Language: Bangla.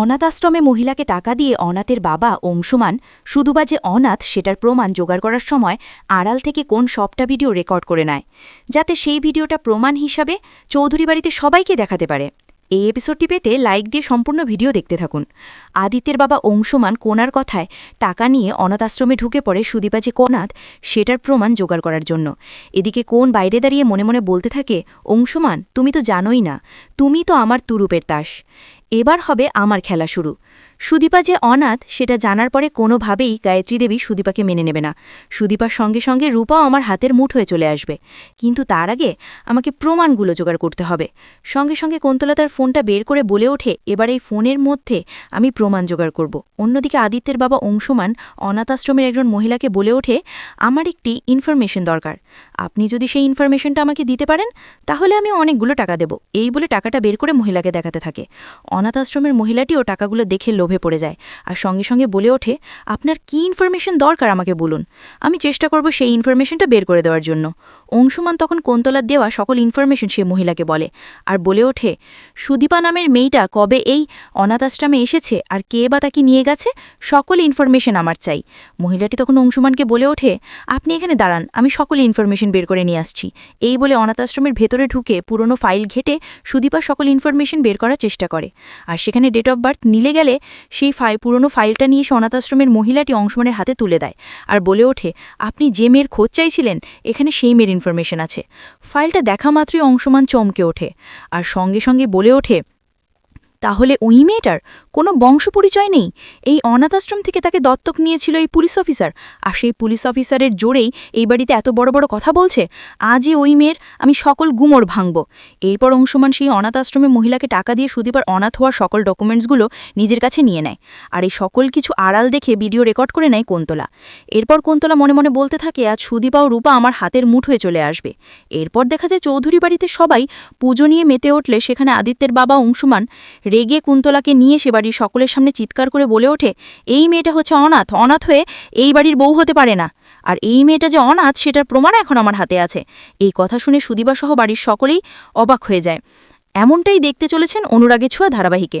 অনাথ আশ্রমে মহিলাকে টাকা দিয়ে অনাথের বাবা অংশুমান শুধুবা যে অনাথ সেটার প্রমাণ জোগাড় করার সময় আড়াল থেকে কোন সবটা ভিডিও রেকর্ড করে নেয়, যাতে সেই ভিডিওটা প্রমাণ হিসাবে চৌধুরী বাড়িতে সবাইকে দেখাতে পারে। এই এপিসোডটি পেতে লাইক দিয়ে সম্পূর্ণ ভিডিও দেখতে থাকুন। আদিত্যের বাবা অংশমান কোনার কথায় টাকা নিয়ে অনাথ আশ্রমে ঢুকে পড়ে সুদীপা যে কোনাথ, সেটার প্রমাণ জোগাড় করার জন্য। এদিকে কোন বাইরে দাঁড়িয়ে মনে মনে বলতে থাকে, অংশমান, তুমি তো জানোই না, তুমি তো আমার তুরুপের তাস এবার হবে আমার খেলা শুরু। সুদীপা যে অনাথ, সেটা জানার পরে কোনোভাবেই গায়ত্রী দেবী সুদীপাকে মেনে নেবে না। সুদীপার সঙ্গে সঙ্গে রূপাও আমার হাতের মুঠ হয়ে চলে আসবে। কিন্তু তার আগে আমাকে প্রমাণগুলো জোগাড় করতে হবে। সঙ্গে সঙ্গে কন্তলা তার ফোনটা বের করে বলে ওঠে, এবার এই ফোনের মধ্যে আমি প্রমাণ জোগাড় করব। অন্যদিকে আদিত্যের বাবা অংশমান অনাথ আশ্রমের একজন মহিলাকে বলে ওঠে, আমার একটি ইনফরমেশন দরকার। আপনি যদি সেই ইনফরমেশনটা আমাকে দিতে পারেন, তাহলে আমি অনেকগুলো টাকা দেব। এই বলে টাকাটা বের করে মহিলাকে দেখাতে থাকে। অনাথ আশ্রমের মহিলাটিও টাকাগুলো দেখে লোভে পড়ে যায়। আর সঙ্গে সঙ্গে বলে ওঠে, আপনার কি ইনফরমেশন দরকার আমাকে বলুন? আমি চেষ্টা করব সেই ইনফরমেশনটা বের করে দেওয়ার জন্য। অংশুমান তখন কোন্তলার দেওয়া সকল ইনফরমেশন সে মহিলাকে বলে আর বলে ওঠে, সুদীপা নামের মেয়েটা কবে এই অনাথ আশ্রমে এসেছে আর কে বা তাকে নিয়ে গেছে? সকল ইনফরমেশন আমার চাই। মহিলাটি তখন অংশুমানকে বলে ওঠে, আপনি এখানে দাঁড়ান, আমি সকল ইনফরমেশন বের করে নিয়ে আসছি। এই বলে অনাথ আশ্রমের ভেতরে ঢুকে পুরনো ফাইল ঘেটে সুদীপা সকল ইনফরমেশন বের করার চেষ্টা করে। আর সেখানে ডেট অফ বার্থ নিলে গেলে সেই ফাই পুরনো ফাইলটা নিয়ে সে অনাথ আশ্রমের মহিলাটি অংশমানের হাতে তুলে দেয় আর বলে ওঠে, আপনি যে মেয়ের খোঁজ চাইছিলেন, এখানে সেই মেয়ের ইনফরমেশন আছে। ফাইলটা দেখা মাত্রই অংশমান চমকে ওঠে আর সঙ্গে সঙ্গে বলে ওঠে তাহলে ওই মেয়েটার কোনো বংশ পরিচয় নেই? এই অনাথ আশ্রম থেকে তাকে দত্তক নিয়েছিল এই পুলিশ অফিসার। আর সেই পুলিশ অফিসারের জোরেই এই বাড়িতে এত বড় বড় কথা বলছে? আজই ওই মেয়ের আমি সকল গুমর ভাঙব। এরপর অংশমান সেই অনাথ আশ্রমে মহিলাকে টাকা দিয়ে সুদীপার অনাথ হওয়ার সকল ডকুমেন্টসগুলো নিজের কাছে নিয়ে নেয়। আর এই সকল কিছু আড়াল দেখে ভিডিও রেকর্ড করে নেয় কোন্তলা। এরপর কোন্তলা মনে মনে বলতে থাকে, আজ সুদীপা ও রূপা আমার হাতের মুঠ হয়ে চলে আসবে। এরপর দেখা যায় চৌধুরী বাড়িতে সবাই পুজো নিয়ে মেতে উঠলে সেখানে আদিত্যের বাবা অংশুমান রেগে কুন্তলাকে নিয়ে সে বাড়ির সকলের সামনে চিৎকার করে বলে ওঠে, এই মেয়েটা হচ্ছে অনাথ অনাথ হয়ে এই বাড়ির বউ হতে পারে না। আর এই মেয়েটা যে অনাথ, সেটার প্রমাণ এখন আমার হাতে আছে। এই কথা শুনে সুদীবাসহ বাড়ির সকলেই অবাক হয়ে যায়। এমনটাই দেখতে চলেছেন অনুরাগে ছোঁয়া ধারাবাহিকে।